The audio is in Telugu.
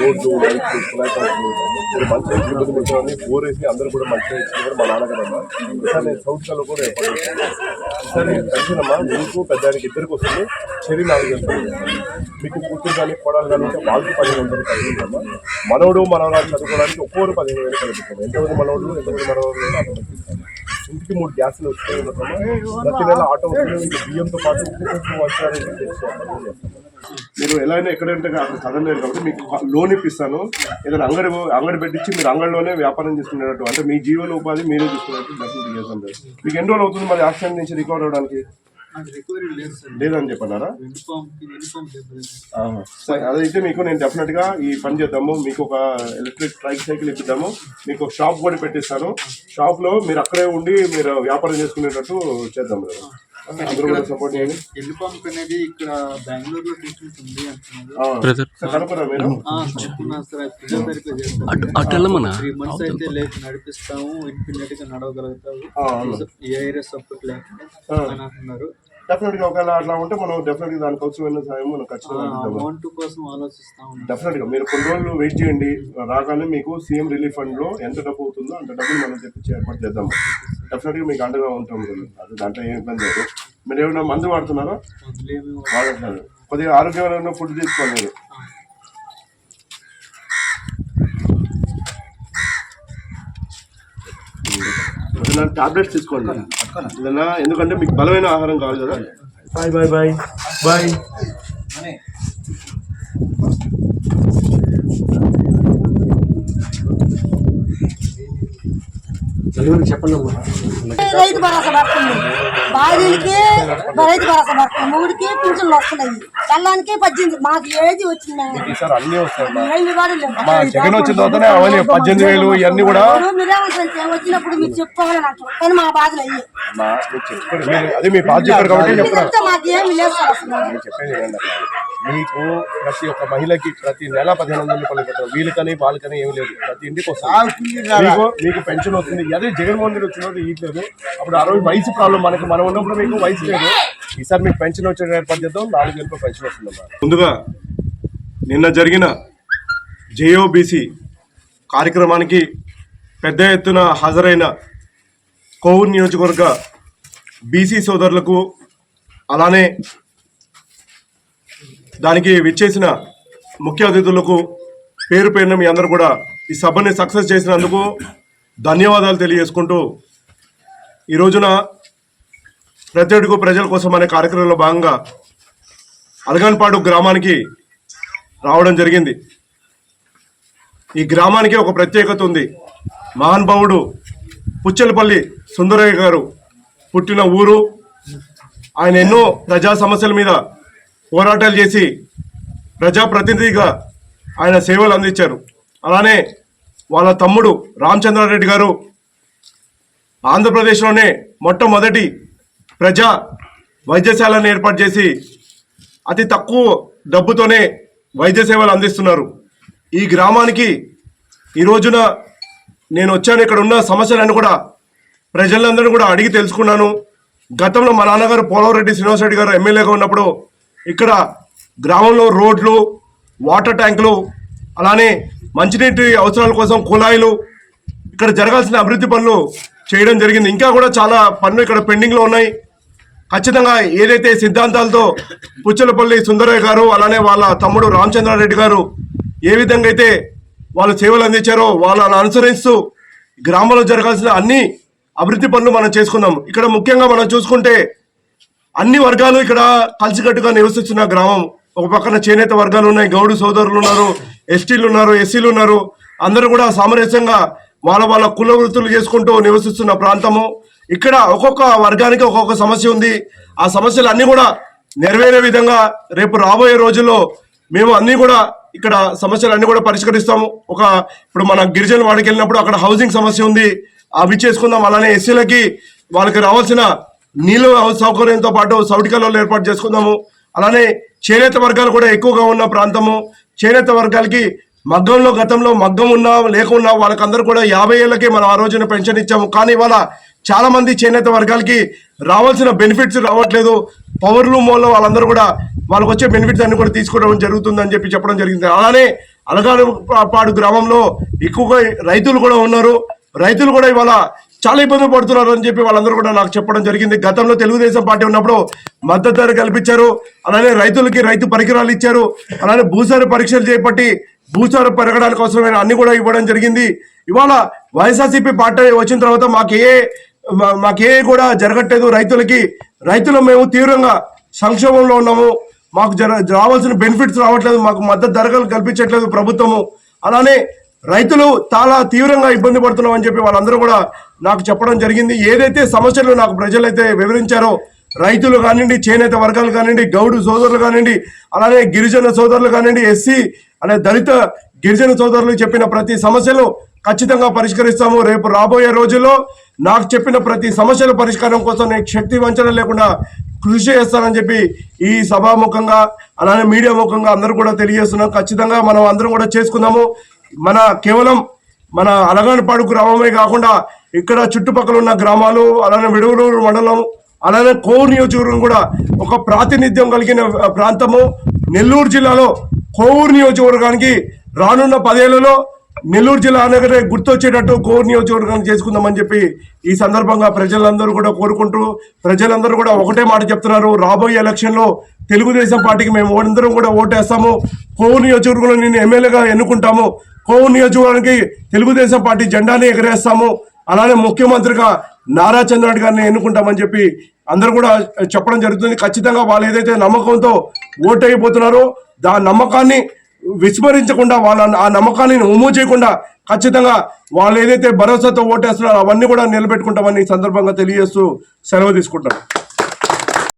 రోడ్లు లైట్లు కుళాయి పనులు మీరు మంచిగా ఇబ్బంది పడుతుంది బోర్ వేసి అందరూ కూడా మంచిగా ఇచ్చిన కూడా మా నాన్నగారమ్మా. సార్ నేను సౌత్ కాలో కూడా ఏర్పాటు సార్ నేను కలిసినమ్మా మీకు పెద్దానికి ఇద్దరికి వస్తుంది. చెరి నాలుగు వెళ్తుంది మీకు కూతురు కానీ కోడలు కానీ ఉంటే వాళ్ళకి పదిహేను వందలు కలిగిందమ్మా మనవడు మనవరాలు చదువుకోవడానికి ఒక్కోరు పదిహేను వేలు కలుగుతాం ఎంతమంది మనవడు ఎంతమంది మనవడు ఇంటికి మూడు గ్యాసులు వస్తాయి ప్రతి నెల ఆటో వస్తుంది బియ్యంతో పాటు ఉప్పు కొంచెం వచ్చారని తెలిసి అప్పుడు మీరు ఎలా అయినా ఎక్కడంటే అక్కడ చదవలేరు కాబట్టి మీకు లోన్ ఇప్పిస్తాను. ఏదైనా అంగడి అంగడి పెట్టించి మీరు అంగడిలోనే వ్యాపారం చేసుకునేటట్టు అంటే మీ జీవన ఉపాధి మీరే చూసుకునేట్టు డబ్బులు చేస్తాం. మీకు ఎన్ని రోజులు అవుతుంది మరి యాక్సిడెంట్ నుంచి రికవర్ అవడానికి లేదు లేదని చెప్పన్నారా? అదైతే మీకు నేను డెఫినెట్గా ఈ పని చేద్దాము. మీకు ఒక ఎలక్ట్రిక్ ట్రైక్ సైకిల్ ఇప్పిద్దాము. మీకు ఒక షాప్ కూడా పెట్టిస్తాను. షాప్లో మీరు అక్కడే ఉండి మీరు వ్యాపారం చేసుకునేటట్టు చేద్దాం అనేది ఇక్కడ ఉంది అంటున్నారు త్రీ మంత్స్ అయితే లేక నడిపిస్తాము గా. ఏ సపోర్ట్ లేకుండా అని అంటున్నారు. డెఫినెట్గా ఒకవేళ అట్లా ఉంటే మనం డెఫినెట్గా దానికి అవసరమైన సాయం మనం ఖచ్చితంగా అందిద్దాము. అమౌంట్ కోసం ఆలోచిస్తా ఉన్నాం. డెఫినెట్గా. మీరు కొన్ని రోజులు వెయిట్ చేయండి. రాగానే మీకు సీఎం రిలీఫ్ ఫండ్లో ఎంత డబ్బు అవుతుందో అంత డబ్బులు మనం తెప్పించి ఏర్పాటు చేద్దాం డెఫినెట్గా మీకు అండగా ఉంటాం. అది దాంట్లో ఏం ఇబ్బంది లేదు. మీరు ఏమైనా మందు వాడుతున్నారా? వాడట్లేదు. కొద్దిగా ఆరోగ్యమైన ఫుడ్ మీరు. ఏదైనా టాబ్లెట్స్ తీసుకోండి. ఏదైనా? ఎందుకంటే మీకు బలమైన ఆహారం కావాలి కదా. Bye bye bye. బాయ్. ఎవరికి చెప్పండి రైతు భరోసా పడుతుంది? భార్యలకి రైతు భరోసా పడుతుంది. మూడికి పింఛన్లు వస్తున్నాయి. పిల్లానికి పద్దెనిమిది మాకు ఏది వచ్చింది జగన్ వచ్చిన పద్దెనిమిది వేలు ఇవన్నీ కూడా వచ్చినప్పుడు మీరు చెప్పుకోవాలని అంటారు కానీ మా బాధలు అయ్యి. మీకు అదే మీ బాధ చెప్పారు? కాబట్టి లేదు సార్ ప్రతి ఒక్క మహిళకి ప్రతి నెల పదిహేను వందల రూపాయలు పెట్టారు వీళ్ళకని వాళ్ళకని ఏమి లేదు. ప్రతి ఇంటికి వస్తుంది. మీకు మీకు పెన్షన్ వస్తుంది. అదే జగన్మోహన్ రెడ్డి వచ్చినప్పుడు ఇట్లేదు అప్పుడు ఆ రోజు వయసు ప్రాబ్లం మనకి మనం ఉన్నప్పుడు మీకు వయసు లేదు. ఈసారి మీకు పెన్షన్ వచ్చే ఏర్పాటు చేద్దాం నాలుగు వేల పెన్షన్ వస్తుంది ముందుగా నిన్న జరిగిన జేఓబీసీ కార్యక్రమానికి పెద్ద ఎత్తున హాజరైన కోవూరు నియోజకవర్గ బీసీ సోదరులకు అలానే దానికి విచ్చేసిన ముఖ్య అతిథులకు పేరు పేరున మీ అందరూ కూడా ఈ సభని సక్సెస్ చేసినందుకు ధన్యవాదాలు తెలియజేసుకుంటూ ఈ రోజున ప్రతి అడుగు ప్రజల కోసం అనే కార్యక్రమంలో భాగంగా అలగన్పాడు గ్రామానికి రావడం జరిగింది. ఈ గ్రామానికి ఒక ప్రత్యేకత ఉంది. మహానుభావుడు పుచ్చలపల్లి సుందరయ్య గారు పుట్టిన ఊరు. ఆయన ఎన్నో ప్రజా సమస్యల మీద పోరాటాలు చేసి ప్రజాప్రతినిధిగా ఆయన సేవలు అందించారు. అలానే వాళ్ళ తమ్ముడు రామచంద్రారెడ్డి గారు ఆంధ్రప్రదేశ్లోనే మొట్టమొదటి ప్రజా వైద్యశాలను ఏర్పాటు చేసి అతి తక్కువ డబ్బుతోనే వైద్య సేవలు అందిస్తున్నారు. ఈ గ్రామానికి ఈ రోజున నేను వచ్చాను ఇక్కడ ఉన్న సమస్యలను కూడా ప్రజలందరూ కూడా అడిగి తెలుసుకున్నాను. గతంలో మా నాన్నగారు పోలవరెడ్డి శ్రీనివాసరెడ్డి గారు ఎమ్మెల్యేగా ఉన్నప్పుడు ఇక్కడ గ్రామంలో రోడ్లు వాటర్ ట్యాంకులు అలానే మంచినీటి అవసరాల కోసం కుళాయిలు ఇక్కడ జరగాల్సిన అభివృద్ధి పనులు చేయడం జరిగింది. ఇంకా కూడా చాలా పనులు ఇక్కడ పెండింగ్లో ఉన్నాయి. ఖచ్చితంగా ఏదైతే సిద్ధాంతాలతో పుచ్చలపల్లి సుందరయ్య గారు అలానే వాళ్ళ తమ్ముడు రామచంద్రారెడ్డి గారు ఏ విధంగా అయితే వాళ్ళు సేవలు అందించారో వాళ్ళని అనుసరిస్తూ గ్రామంలో జరగాల్సిన అన్ని అభివృద్ధి పనులు మనం చేసుకుందాం ఇక్కడ ముఖ్యంగా మనం చూసుకుంటే అన్ని వర్గాలు ఇక్కడ కలిసికట్టుగా నివసిస్తున్న గ్రామం. ఒక పక్కన చేనేత వర్గాలు ఉన్నాయి గౌడు సోదరులు ఉన్నారు ఎస్టీలు ఉన్నారు ఎస్సీలు ఉన్నారు. అందరూ కూడా సామరస్యంగా వాళ్ళ వాళ్ళ కుల వృత్తులు చేసుకుంటూ నివసిస్తున్న ప్రాంతము. ఇక్కడ ఒక్కొక్క వర్గానికి ఒక్కొక్క సమస్య ఉంది. ఆ సమస్యలు అన్ని కూడా నెరవేరే విధంగా రేపు రాబోయే రోజుల్లో మేము అన్ని కూడా ఇక్కడ సమస్యలు అన్ని కూడా పరిష్కరిస్తాము. ఒక ఇప్పుడు మన గిరిజన వాడికి వెళ్ళినప్పుడు అక్కడ హౌసింగ్ సమస్య ఉంది. అవి చేసుకుందాం. అలానే ఎస్సీలకి వాళ్ళకి రావాల్సిన నీళ్ళు సౌకర్యంతో పాటు సౌటికల్లో ఏర్పాటు చేసుకుందాము. అలానే చేనేత వర్గాలు కూడా ఎక్కువగా ఉన్న ప్రాంతము. చేనేత వర్గాలకి మగ్గంలో గతంలో మగ్గం ఉన్నా లేకున్నా వాళ్ళకందరూ కూడా యాభై ఏళ్ళకే మనం ఆ రోజున పెన్షన్ ఇచ్చాము. కానీ ఇవాళ చాలా మంది చేనేత వర్గాలకి రావాల్సిన బెనిఫిట్స్ రావట్లేదు. పవర్లు మూలలో వాళ్ళందరూ కూడా వాళ్ళకి వచ్చే బెనిఫిట్స్ అన్ని కూడా తీసుకోవడం జరుగుతుందని చెప్పి చెప్పడం జరిగింది. అలానే అలగానపాడు గ్రామంలో ఎక్కువగా రైతులు కూడా ఉన్నారు. రైతులు కూడా ఇవాళ చాలా ఇబ్బందులు పడుతున్నారు అని చెప్పి వాళ్ళందరూ కూడా నాకు చెప్పడం జరిగింది. గతంలో తెలుగుదేశం పార్టీ ఉన్నప్పుడు మద్దతు ధర కల్పించారు. అలానే రైతులకి రైతు పరికరాలు ఇచ్చారు. అలానే భూసార పరీక్షలు చేపట్టి భూసార పెరగడానికి అవసరమైన అన్ని కూడా ఇవ్వడం జరిగింది. ఇవాళ వైఎస్ఆర్సీపీ పార్టీ వచ్చిన తర్వాత మాకు ఏ మా- మాకే కూడా జరగట్లేదు. రైతులకి రైతులు మేము తీవ్రంగా సంక్షోభంలో ఉన్నాము. మాకు జర రావాల్సిన బెనిఫిట్స్ రావట్లేదు. మాకు మద్దతు ధరలు కల్పించట్లేదు ప్రభుత్వము. అలానే రైతులు చాలా తీవ్రంగా ఇబ్బంది పడుతున్నాం అని చెప్పి వాళ్ళందరూ కూడా నాకు చెప్పడం జరిగింది. ఏదైతే సమస్యలు నాకు ప్రజలైతే వివరించారో రైతులు కానివ్వండి చేనేత వర్గాలు కానివ్వండి గౌడు సోదరులు కానివ్వండి అలానే గిరిజన సోదరులు కానివ్వండి ఎస్సీ అనే దళిత గిరిజన సోదరులు చెప్పిన ప్రతి సమస్యలు ఖచ్చితంగా పరిష్కరిస్తాము. రేపు రాబోయే రోజుల్లో నాకు చెప్పిన ప్రతి సమస్యల పరిష్కారం కోసం నేను శక్తి వంచన లేకుండా కృషి చేస్తానని చెప్పి ఈ సభాముఖంగా అలానే మీడియా ముఖంగా అందరూ కూడా తెలియజేస్తున్నాం. ఖచ్చితంగా మనం అందరం కూడా చేసుకుందాము. మన కేవలం మన అలగానపాడు గ్రామమే కాకుండా ఇక్కడ చుట్టుపక్కల ఉన్న గ్రామాలు అలానే విడుగులూరు మండలం అలానే కోవూరు నియోజకవర్గం కూడా ఒక ప్రాతినిధ్యం కలిగిన ప్రాంతము. నెల్లూరు జిల్లాలో కోవూరు నియోజకవర్గానికి రానున్న పదేళ్ళలో నెల్లూరు జిల్లా అనగానే గుర్తొచ్చేటట్టు కోవూరు నియోజకవర్గాన్ని చేసుకుందామని చెప్పి ఈ సందర్భంగా ప్రజలందరూ కూడా కోరుకుంటూ ప్రజలందరూ కూడా ఒకటే మాట చెప్తున్నారు. రాబోయే ఎలక్షన్లో తెలుగుదేశం పార్టీకి మేము అందరం కూడా ఓటేస్తాము. కోవూరు నియోజకవర్గంలో నేను ఎమ్మెల్యేగా ఎన్నుకుంటాము. కోవూరు నియోజకవర్గానికి తెలుగుదేశం పార్టీ జెండాని ఎగరేస్తాము. అలానే ముఖ్యమంత్రిగా నారా చంద్రబాబు గారిని ఎన్నుకుంటామని చెప్పి అందరూ కూడా చెప్పడం జరుగుతుంది. ఖచ్చితంగా వాళ్ళు ఏదైతే నమ్మకంతో ఓటైపోతున్నారో దా నమ్మకాన్ని విస్మరించకుండా వాళ్ళ ఆ నమ్మకాన్ని ఉమ్ము చేయకుండా ఖచ్చితంగా వాళ్ళు ఏదైతే భరోసాతో ఓటేస్తున్నారో అవన్నీ కూడా నిలబెట్టుకుంటామని సందర్భంగా తెలియజేస్తూ సెలవు తీసుకుంటాం